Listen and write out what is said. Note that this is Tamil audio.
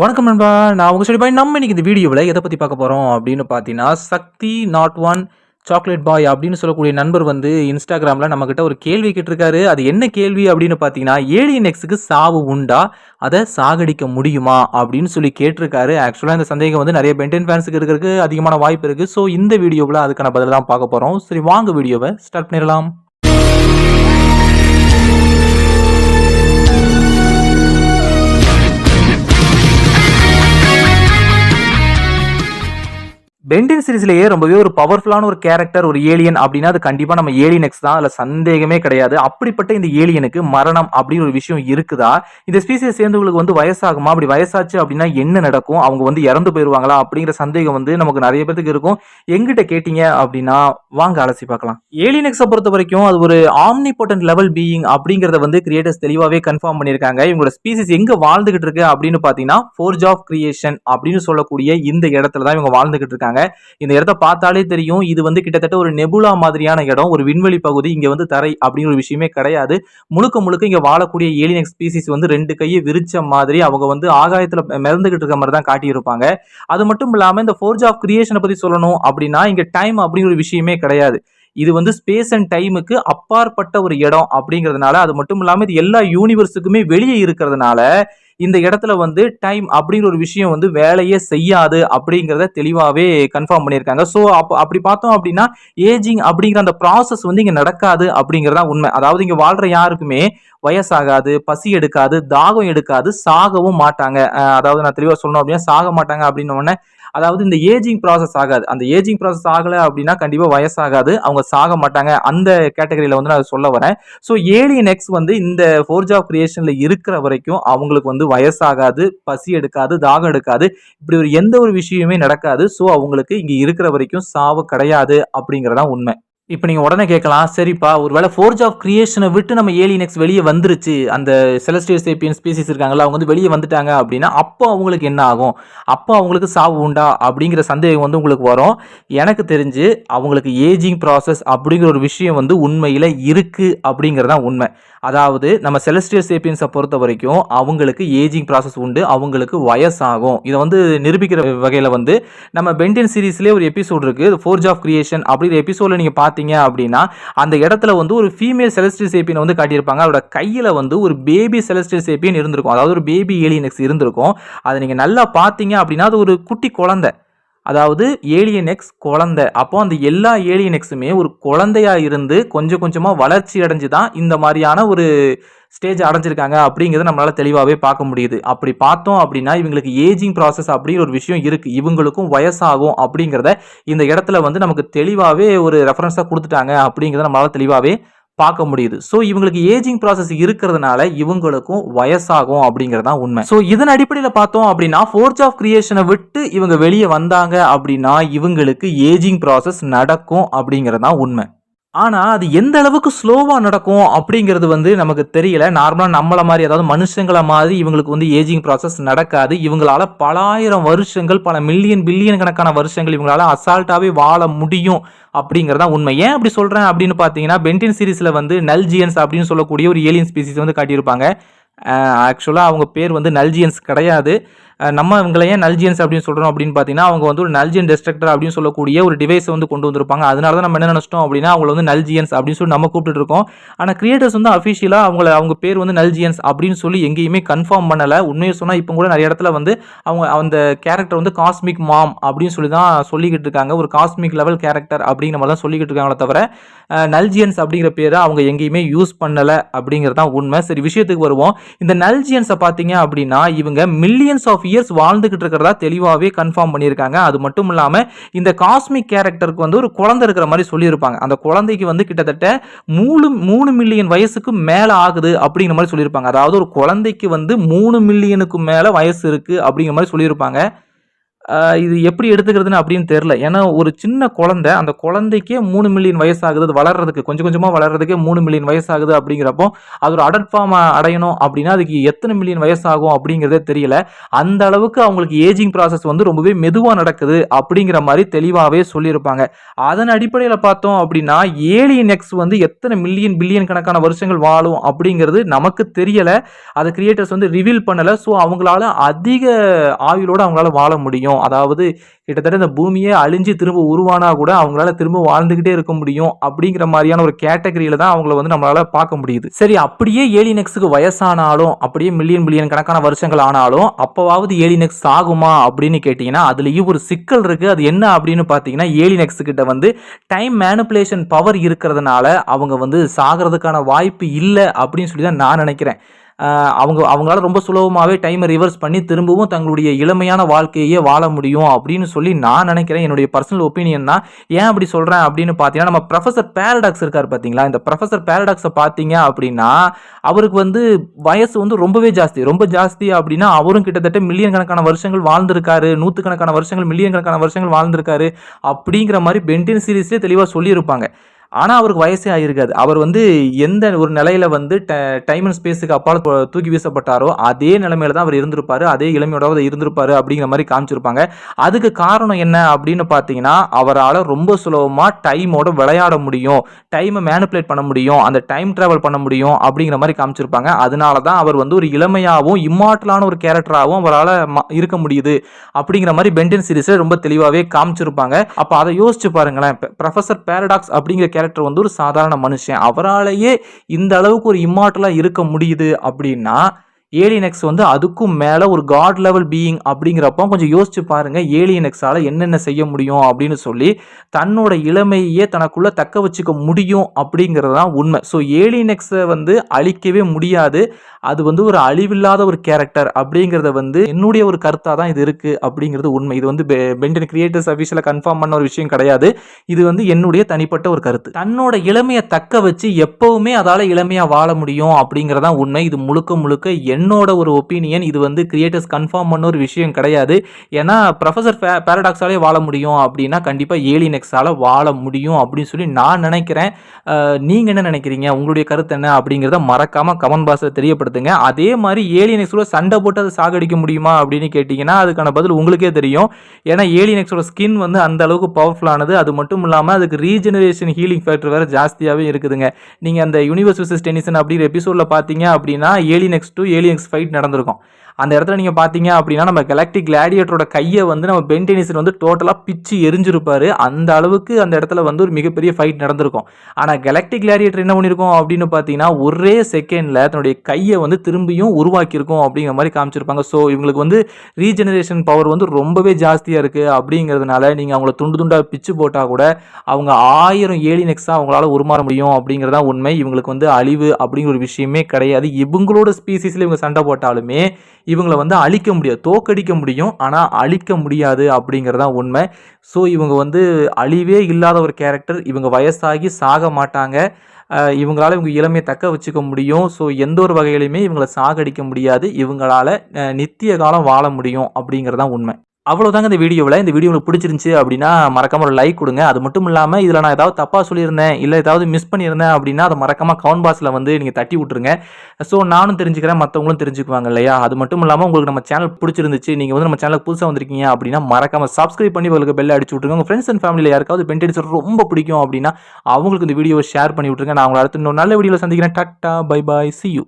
வணக்கம் நண்பா. நான் உங்கள் சொல்லி பாய் நம்ம இன்றைக்கி இந்த வீடியோவில் எதை பற்றி பார்க்க போகிறோம் அப்படின்னு பார்த்தீங்கன்னா Sakthi not one chocolate boy அப்படின்னு சொல்லக்கூடிய நண்பர் வந்து இன்ஸ்டாகிராமில் நம்மக்கிட்ட ஒரு கேள்வி கேட்டிருக்காரு. அது என்ன கேள்வி அப்படின்னு பார்த்தீங்கன்னா ஏலியன் எக்ஸுக்கு சாவு உண்டா? அதை சாகடிக்க முடியுமா? அப்படின்னு சொல்லி கேட்டிருக்காரு. ஆக்சுவலாக இந்த சந்தேகம் வந்து நிறைய பென்டென் ஃபேன்ஸுக்கு இருக்கிறதுக்கு அதிகமான வாய்ப்பு இருக்குது ஸோ இந்த வீடியோவில் அதுக்கான பதில் தான் பார்க்க போகிறோம் சரி வாங்க வீடியோவை ஸ்டார்ட் பண்ணிடலாம். சீரிஸ்லேயே ரொம்பவே ஒரு பவர்ஃபுல்லான ஒரு கேரக்டர் ஒரு ஏலியன் அப்படின்னா அது கண்டிப்பாக நம்ம ஏலியன் எக்ஸ் தான். அதில் சந்தேகமே கிடையாது. அப்படிப்பட்ட இந்த ஏலியனுக்கு மரணம் அப்படின்னு ஒரு விஷயம் இருக்குதா? இந்த ஸ்பீசிஸ் சேர்ந்தவங்களுக்கு வந்து வயசாகுமா? அப்படி வயசாச்சு அப்படின்னா என்ன நடக்கும்? அவங்க வந்து இறந்து போயிடுவாங்களா அப்படிங்கிற சந்தேகம் வந்து நமக்கு நிறைய பேருக்கு இருக்கும். எங்கிட்ட கேட்டீங்க அப்படின்னா வாங்க அலசி பார்க்கலாம். ஏலியனக்ஸை பொறுத்த வரைக்கும் அது ஒரு ஆம்னிபோட்டன்ட் லெவல் பீயிங் அப்படிங்கிறத வந்து கிரியேட்டர்ஸ் தெளிவாகவே கன்ஃபார்ம் பண்ணியிருக்காங்க. இவங்களோட ஸ்பீசிஸ் எங்கே வாழ்ந்துகிட்டு இருக்கு அப்படின்னு பார்த்தீங்கன்னா ஃபோர்ஜ் ஆஃப் கிரியேஷன் அப்படின்னு சொல்லக்கூடிய இந்த இடத்துல தான் இவங்க வாழ்ந்துகிட்டு இருக்காங்க. இந்த இடத்த பார்த்தாலே தெரியும். இது வந்து கிட்டத்தட்ட ஒரு நெபுலா மாதிரியான இடம். ஒரு விண்வெளி பகுதி. இங்க வந்து தரை அப்படின்னு ஒரு விஷயமே கிடையாது. முழுக்க முழுக்க இங்க வாழக்கூடிய ஏலியன் ஸ்பீசிஸ் வந்து ரெண்டு கையை விரிச்ச மாதிரி அவங்க வந்து ஆகாயத்துல மிதந்துகிட்டு இருக்க மாதிரி தான் காட்டியிருப்பாங்க. அது மட்டும் இல்லாம இந்த ஃபோர்ஜ் ஆஃப் கிரியேஷனை பத்தி சொல்லணும் அப்படின்னா இங்க டைம் அப்படின்னு ஒரு விஷயமே கிடையாது. இது வந்து ஸ்பேஸ் அண்ட் டைமுக்கு அப்பாற்பட்ட ஒரு இடம் அப்படிங்கிறதுனால அது மட்டும் இல்லாமல் இது எல்லா யூனிவர்ஸுக்குமே வெளியே இருக்கிறதுனால இந்த இடத்துல வந்து டைம் அப்படிங்கிற ஒரு விஷயம் வந்து வேலையே செய்யாது அப்படிங்கிறத தெளிவாகவே கன்ஃபார்ம் பண்ணியிருக்காங்க. ஸோ அப்போ அப்படி பார்த்தோம் அப்படின்னா ஏஜிங் அப்படிங்கிற அந்த ப்ராசஸ் வந்து இங்கே நடக்காது அப்படிங்கிறதா உண்மை. அதாவது இங்கே வாழ்கிற யாருக்குமே வயசாகாது பசி எடுக்காது தாகம் எடுக்காது சாகவும் மாட்டாங்க. அதாவது நான் தெளிவாக சொல்லணும் அப்படின்னா சாக மாட்டாங்க அப்படின்னு உடனே அதாவது இந்த ஏஜிங் ப்ராசஸ் ஆகாது. அந்த ஏஜிங் ப்ராசஸ் ஆகலை அப்படின்னா கண்டிப்பாக வயசாகாது அவங்க சாக மாட்டாங்க. அந்த கேட்டகரியில் வந்து நான் சொல்ல வரேன். ஸோ ஏலியன் எக்ஸ் வந்து இந்த ஃபோர்ஜ் ஆஃப் கிரியேஷனில் இருக்கிற வரைக்கும் அவங்களுக்கு வந்து வயசாகாது பசி எடுக்காது தாகம் எடுக்காது இப்படி ஒரு எந்த ஒரு விஷயமே நடக்காது. ஸோ அவங்களுக்கு இங்கே இருக்கிற வரைக்கும் சாவு கிடையாது அப்படிங்கிறதான் உண்மை. இப்போ நீங்கள் உடனே கேட்கலாம் சரிப்பா ஒருவேளை ஃபோர்ஜ் ஆஃப் கிரியேஷனை விட்டு நம்ம ஏலியனெக்ஸ் வெளியே வந்துருச்சு அந்த செலஸ்டியல் சேப்பியன் ஸ்பீசிஸ் இருக்காங்களா அவங்க வந்து வெளியே வந்துட்டாங்க அப்படின்னா அப்போ அவங்களுக்கு என்ன ஆகும்? அப்போ அவங்களுக்கு சாவு உண்டா? அப்படிங்கிற சந்தேகம் வந்து உங்களுக்கு வரும். எனக்கு தெரிஞ்சு அவங்களுக்கு ஏஜிங் ப்ராசஸ் அப்படிங்கிற ஒரு விஷயம் வந்து உண்மையில் இருக்குது அப்படிங்கிறதான் உண்மை. அதாவது நம்ம செலஸ்டியல் சேப்பியன்ஸை பொறுத்த வரைக்கும் அவங்களுக்கு ஏஜிங் ப்ராசஸ் உண்டு அவங்களுக்கு வயசாகும். இதை வந்து நிரூபிக்கிற வகையில் வந்து நம்ம பென்டின் சீரீஸ்லேயே ஒரு எபிசோட் இருக்குது ஃபோர்ஜ் ஆஃப் கிரியேஷன் அப்படிங்கிற எபிசோடில் நீங்கள் பார்த்தீங்க அப்படின்னா அந்த இடத்துல வந்து ஒரு ஃபீமேல் செலஸ்டியல் சேப்பியன் வந்து காட்டியிருப்பாங்க. அவரோட கையில் வந்து ஒரு பேபி செலஸ்டியல் சேப்பியன் இருந்திருக்கும். அதாவது ஒரு பேபி ஏலியனக்ஸ் இருந்திருக்கும். அதை நீங்கள் நல்லா பார்த்தீங்க அப்படின்னா அது ஒரு குட்டி குழந்தை. அதாவது ஏலியன் எக்ஸ் குழந்தை. அப்போ அந்த எல்லா ஏலியன் எக்ஸுமே ஒரு குழந்தையா இருந்து கொஞ்சம் கொஞ்சமாக வளர்ச்சி அடைஞ்சு தான் இந்த மாதிரியான ஒரு ஸ்டேஜ் அடைஞ்சிருக்காங்க அப்படிங்கிறத நம்மளால் தெளிவாகவே பார்க்க முடியுது. அப்படி பார்த்தோம் அப்படின்னா இவங்களுக்கு ஏஜிங் ப்ராசஸ் அப்படிங்கிற ஒரு விஷயம் இருக்குது இவங்களுக்கும் வயசாகும் அப்படிங்கிறத இந்த இடத்துல வந்து நமக்கு தெளிவாகவே ஒரு ரெஃபரன்ஸாக கொடுத்துட்டாங்க அப்படிங்கிறத நம்மளால் தெளிவாகவே பார்க்க முடியுது. ஸோ இவங்களுக்கு ஏஜிங் ப்ராசஸ் இருக்கிறதுனால இவங்களுக்கும் வயசாகும் அப்படிங்கிறது தான் உண்மை. ஸோ இதன் அடிப்படையில் பார்த்தோம் அப்படின்னா ஃபோர்ஜ் ஆஃப் கிரியேஷனை விட்டு இவங்க வெளியே வந்தாங்க அப்படின்னா இவங்களுக்கு ஏஜிங் ப்ராசஸ் நடக்கும் அப்படிங்கிறது தான் உண்மை. ஆனால் அது எந்த அளவுக்கு ஸ்லோவாக நடக்கும் அப்படிங்கிறது வந்து நமக்கு தெரியல. நார்மலாக நம்மளை மாதிரி அதாவது மனுஷங்களை மாதிரி இவங்களுக்கு வந்து ஏஜிங் ப்ராசஸ் நடக்காது. இவங்களால பலாயிரம் வருஷங்கள் பல மில்லியன் பில்லியன் கணக்கான வருஷங்கள் இவங்களால அசால்ட்டாகவே வாழ முடியும் அப்படிங்கிறதா உண்மை. ஏன் அப்படி சொல்கிறேன் அப்படின்னு பார்த்தீங்கன்னா பென்டின் சீரிஸில் வந்து நல்ஜியன்ஸ் அப்படின்னு சொல்லக்கூடிய ஒரு ஏலியன் ஸ்பீசிஸ் வந்து காட்டியிருப்பாங்க. ஆக்சுவலாக அவங்க பேர் வந்து நல்ஜியன்ஸ் கிடையாது. நம்ம இவங்களை ஏன் நல்ஜியன்ஸ் அப்படின்னு சொல்கிறோம் அப்படின்னு பார்த்தீங்கன்னா அவங்க வந்து ஒரு நல்ஜியன் டெஸ்ட்ரக்டர் அப்படின்னு சொல்லக்கூடிய ஒரு டிவைஸை வந்து கொண்டு வந்திருப்பாங்க. அதனால தான் நம்ம என்ன நினச்சிட்டோம் அப்படின்னா அவங்கள வந்து நல்ஜியன்ஸ் அப்படின்னு சொல்லி நம்ம கூப்பிட்டு இருக்கோம். ஆனால் கிரியேட்டர்ஸ் வந்து அஃபிஷியலாக அவங்கள அவங்க பேர் வந்து நல்ஜியன்ஸ் அப்படின்னு சொல்லி எங்கேயுமே கன்ஃபார்ம் பண்ணலை. உண்மையை சொன்னால் இப்போ கூட நிறைய இடத்துல வந்து அவங்க அந்த கேரக்டர் வந்து காஸ்மிக் மாம் அப்படின்னு சொல்லி தான் சொல்லிக்கிட்டு இருக்காங்க. ஒரு காஸ்மிக் லெவல் கேரக்டர் அப்படிங்கிற மாதிரி தான் சொல்லிக்கிட்டு இருக்காங்களே தவிர நல்ஜியன்ஸ் அப்படிங்கிற பேரை அவங்க எங்கேயுமே யூஸ் பண்ணலை அப்படிங்கிறது தான் உண்மை. சரி விஷயத்துக்கு வருவோம். இந்த நல்ஜியன்ஸை பார்த்தீங்க அப்படின்னா இவங்க மில்லியன்ஸ் ஆஃப் இயர்ஸ் வாழ்ந்துகிட்டு இருக்கிறதா தெளிவாகவே கன்ஃபார்ம் பண்ணியிருக்காங்க. அது மட்டும் இல்லாமல் இந்த காஸ்மிக் கேரக்டருக்கு வந்து ஒரு குழந்தை இருக்கிற மாதிரி சொல்லியிருப்பாங்க. அந்த குழந்தைக்கு வந்து கிட்டத்தட்ட மூணு மூணு மில்லியன் வயசுக்கு மேலே ஆகுது அப்படிங்கிற மாதிரி சொல்லியிருப்பாங்க. அதாவது ஒரு குழந்தைக்கு வந்து மூணு மில்லியனுக்கு மேலே வயசு இருக்குது அப்படிங்கிற மாதிரி சொல்லியிருப்பாங்க. இது எப்படி எடுத்துக்கிறதுன்னு அப்படின்னு தெரில ஏன்னா ஒரு சின்ன குழந்தை அந்த குழந்தைக்கே மூணு மில்லியன் வயசாகுது. வளர்றதுக்கு கொஞ்சம் கொஞ்சமாக வளர்றதுக்கே மூணு மில்லியன் வயசாகுது அப்படிங்கிறப்போ அது ஒரு அடல்ட் ஃபார்ம் அடையணும் அப்படின்னா அதுக்கு எத்தனை மில்லியன் வயசாகும் அப்படிங்கிறதே தெரியல. அந்த அளவுக்கு அவங்களுக்கு ஏஜிங் ப்ராசஸ் வந்து ரொம்பவே மெதுவாக நடக்குது அப்படிங்கிற மாதிரி தெளிவாகவே சொல்லியிருப்பாங்க. அதன் அடிப்படையில் பார்த்தோம் அப்படின்னா ஏலியன் எக்ஸ் வந்து எத்தனை மில்லியன் பில்லியன் கணக்கான வருஷங்கள் வாழும் அப்படிங்கிறது நமக்கு தெரியலை. அதை கிரியேட்டர்ஸ் வந்து ரிவீல் பண்ணலை. ஸோ அவங்களால அதிக ஆயுளோடு அவங்களால வாழ முடியும். அதாவது கிட்டத்தட்ட இந்த பூமியே அழிஞ்சு திரும்ப உருவானா கூட அவங்களால திரும்ப வாழ்ந்துகிட்டே இருக்க முடியும் அப்படிங்கிற மாதிரியான ஒரு கேட்டகரியில தான் அவங்கள வந்து நம்மளால பார்க்க முடியுது. சரி அப்படியே ஏலினெக்ஸுக்கு வயசானாலும் அப்படியே மில்லியன் பில்லியன் கணக்கான வருஷங்கள் ஆனாலும் அப்பவாவது ஏலினெக்ஸ் ஆகுமா அப்படின்னு கேட்டிங்கன்னா அதுலேயும் ஒரு சிக்கல் இருக்கு. அது என்ன அப்படின்னு பார்த்தீங்கன்னா ஏலினெக்ஸ் கிட்ட வந்து டைம் மேனுப்புலேஷன் பவர் இருக்கிறதுனால அவங்க வந்து சாகிறதுக்கான வாய்ப்பு இல்லை அப்படின்னு சொல்லி தான் நான் நினைக்கிறேன். அவங்க அவங்களால ரொம்ப சுலபமாகவே டைமை ரிவர்ஸ் பண்ணி திரும்பவும் தங்களுடைய இளமையான வாழ்க்கையே வாழ முடியும் அப்படின்னு சொல்லி நான் நினைக்கிறேன். என்னுடைய பர்சனல் ஒப்பீனியன் தான். ஏன் அப்படி சொல்கிறேன் அப்படின்னு பார்த்தீங்கன்னா நம்ம ப்ரொஃபசர் பேரடாக்ஸ் இருக்கார் பார்த்தீங்களா இந்த ப்ரொஃபசர் பேரடாக்ஸை பார்த்தீங்க அப்படின்னா அவருக்கு வந்து வயசு வந்து ரொம்பவே ஜாஸ்தி. ரொம்ப ஜாஸ்தி அப்படின்னா அவரும் கிட்டத்தட்ட மில்லியன் கணக்கான வருஷங்கள் வாழ்ந்திருக்காரு. நூற்றுக்கணக்கான வருஷங்கள் மில்லியன் கணக்கான வருஷங்கள் வாழ்ந்திருக்காரு அப்படிங்கிற மாதிரி பென்டின் சீரீஸ்லேயே தெளிவாக சொல்லியிருப்பாங்க. ஆனால் அவருக்கு வயசே ஆகிருக்காது அவர் வந்து எந்த ஒரு நிலையில் வந்து டைம் அண்ட் ஸ்பேஸுக்கு அப்பால் தூக்கி வீசப்பட்டாரோ அதே நிலைமையில தான் அவர் இருந்திருப்பார். அதே இளமையோட இருந்திருப்பார் அப்படிங்கிற மாதிரி காமிச்சிருப்பாங்க. அதுக்கு காரணம் என்ன அப்படின்னு பார்த்தீங்கன்னா அவரால் ரொம்ப சுலபமாக டைமோட விளையாட முடியும். டைமை மேனுப்புலேட் பண்ண முடியும். அந்த டைம் ட்ராவல் பண்ண முடியும் அப்படிங்கிற மாதிரி காமிச்சிருப்பாங்க. அதனால தான் அவர் வந்து ஒரு இளமையாகவும் இம்மாட்டலான ஒரு கேரக்டராகவும் அவரால் இருக்க முடியுது அப்படிங்கிற மாதிரி பென்டன் சீரீஸில் ரொம்ப தெளிவாகவே காமிச்சிருப்பாங்க. அப்போ அதை யோசிச்சு பாருங்களேன். ப்ரொஃபசர் பேரடாக்ஸ் அப்படிங்கிற கேரக்டர் வந்து ஒரு சாதாரண மனுஷன். அவராலேயே இந்த அளவுக்கு ஒரு இம்மார்ட்டலாக இருக்க முடியுது அப்படின்னா ஏலியனெக்ஸ் வந்து அதுக்கும் மேலே ஒரு காட் லெவல் பீயிங் அப்படிங்கிறப்போ கொஞ்சம் யோசிச்சு பாருங்க ஏலியனெக்ஸால் என்னென்ன செய்ய முடியும் அப்படின்னு சொல்லி தன்னோட இளமையே தனக்குள்ளே தக்க வச்சுக்க முடியும் அப்படிங்கிறது தான் உண்மை. ஸோ ஏலியனெக்ஸை வந்து அழிக்கவே முடியாது. அது வந்து ஒரு அழிவில்லாத ஒரு கேரக்டர் அப்படிங்கிறத வந்து என்னுடைய ஒரு கருத்தாக தான் இது இருக்குது அப்படிங்கிறது உண்மை. இது வந்து பெண்டன் கிரியேட்டர்ஸ் அஃபீஷியலாக கன்ஃபார்ம் பண்ண ஒரு விஷயம் கிடையாது. இது வந்து என்னுடைய தனிப்பட்ட ஒரு கருத்து. தன்னோட இளமையை தக்க வச்சு எப்பவுமே அதால் இளமையாக வாழ முடியும் அப்படிங்கிறதான் உண்மை. இது முழுக்க முழுக்க என்னோட ஒரு ஒப்பீனியன் இது வந்து கிரியேட்டர்ஸ் கன்ஃபார்ம் பண்ண ஒரு விஷயம் கிடையாது. ஏன்னா ப்ரொஃபசர் பேரடாக்ஸாலே வாழ முடியும் அப்படின்னா கண்டிப்பாக ஏலினெக்ஸால் வாழ முடியும் அப்படின்னு சொல்லி நான் நினைக்கிறேன். நீங்கள் என்ன நினைக்கிறீங்க? உங்களுடைய கருத்து என்ன அப்படிங்கிறத மறக்காமல் கமெண்ட் பாக்ஸில் தெரியப்படுத்துங்க. அதே மாதிரி ஏலியனெக்ஸோட சண்டை போட்டு அதை சாகடிக்க முடியுமா அப்படின்னு கேட்டிங்கன்னா அதுக்கான பதில் உங்களுக்கே தெரியும். ஏன்னா ஏலியனெக்ஸோட ஸ்கின் வந்து அந்த அளவுக்கு பவர்ஃபுல்லானது அது மட்டும் இல்லாமல் அதுக்கு ரீஜெனரேஷன் ஹீலிங் ஃபேக்டர் வேறு ஜாஸ்தியாகவே இருக்குதுங்க. நீங்கள் அந்த யூனிவர்ஸ் விசஸ் டெனிசன் அப்படிங்கிற எபிசோடில் பார்த்தீங்க அப்படின்னா ஏலியனெக்ஸ் ஏலி ஏலியனெக்ஸ் ஃபைட் நடந்திருக்கும். அந்த இடத்துல நீங்கள் பார்த்தீங்க அப்படின்னா நம்ம கெலாக்டிக் கிளாடியேட்டரோட கையை வந்து நம்ம பென் வந்து டோட்டலாக பிச்சு எரிஞ்சிருப்பார். அந்த அளவுக்கு அந்த இடத்துல வந்து ஒரு மிகப்பெரிய ஃபைட் நடந்திருக்கும். ஆனால் கெலக்டிக் கிளாடியேட்டர் என்ன பண்ணியிருக்கோம் அப்படின்னு பார்த்தீங்கன்னா ஒரே செகண்டில் தன்னுடைய கையை வந்து திரும்பியும் உருவாக்கியிருக்கோம் அப்படிங்கிற மாதிரி காமிச்சிருப்பாங்க. ஸோ இவங்களுக்கு வந்து ரீஜெனரேஷன் பவர் வந்து ரொம்பவே ஜாஸ்தியாக இருக்குது அப்படிங்கிறதுனால நீங்கள் அவங்கள துண்டு துண்டாக பிச்சு போட்டால் கூட அவங்க ஆயிரம் ஏலினெக்ஸாக அவங்களால உருமாற முடியும் அப்படிங்கிறதா உண்மை. இவங்களுக்கு வந்து அழிவு அப்படிங்கிற ஒரு விஷயமே கிடையாது. இவங்களோட ஸ்பீசிஸில் இவங்க சண்டை போட்டாலுமே இவங்களை வந்து அழிக்க முடியாது. தோக்கடிக்க முடியும். ஆனால் அழிக்க முடியாது அப்படிங்கிறதான் உண்மை. ஸோ இவங்க வந்து அழிவே இல்லாத ஒரு கேரக்டர் இவங்க வயசாகி சாக மாட்டாங்க. இவங்களால் இவங்களால இவங்க இளமையை தக்க வச்சுக்க முடியும். ஸோ எந்த ஒரு வகையிலையுமே இவங்களை சாகடிக்க முடியாது. இவங்களால நித்திய காலம் வாழ முடியும் அப்படிங்கிறதான் உண்மை. அவ்வளோதாங்க இந்த வீடியோவில் இந்த வீடியோ உங்களுக்கு பிடிச்சிருந்துச்சி அப்படின்னா மறக்காம ஒரு லைக் கொடுங்க. அது மட்டும் இல்லாமல் இதில் நான் ஏதாவது தப்பாக சொல்லியிருந்தேன் இல்லை ஏதாவது மிஸ் பண்ணியிருந்தேன் அப்படின்னா அதை மறக்காம கவுண்ட் பாக்ஸில் வந்து நீங்கள் தட்டி விட்ருங்க ஸோ நானும் தெரிஞ்சுக்கிறேன் மற்றவங்களும் தெரிஞ்சுக்குவாங்க இல்லையா? அது மட்டும் இல்லாமல் உங்களுக்கு நம்ம சேனல் பிடிச்சிருந்துச்சு நீங்கள் வந்து நம்ம சேனலுக்கு புதுசாக வந்திருக்கீங்க அப்படின்னா மறக்காம சப்ஸ்கிரைப் பண்ணி உங்களுக்கு பெல் அடிச்சு விட்ருங்க உங்கள் ஃப்ரெண்ட்ஸ் அண்ட் ஃபேமிலியில் யாருக்காவது பென்டெடிஸ் ரொம்ப பிடிக்கும் அப்படின்னா அவங்களுக்கு இந்த வீடியோவை ஷேர் பண்ணி விட்ருங்க நான் உங்களை அடுத்து இன்னொரு நல்ல வீடியோவில் சந்திக்கிறேன். Tata bye bye see you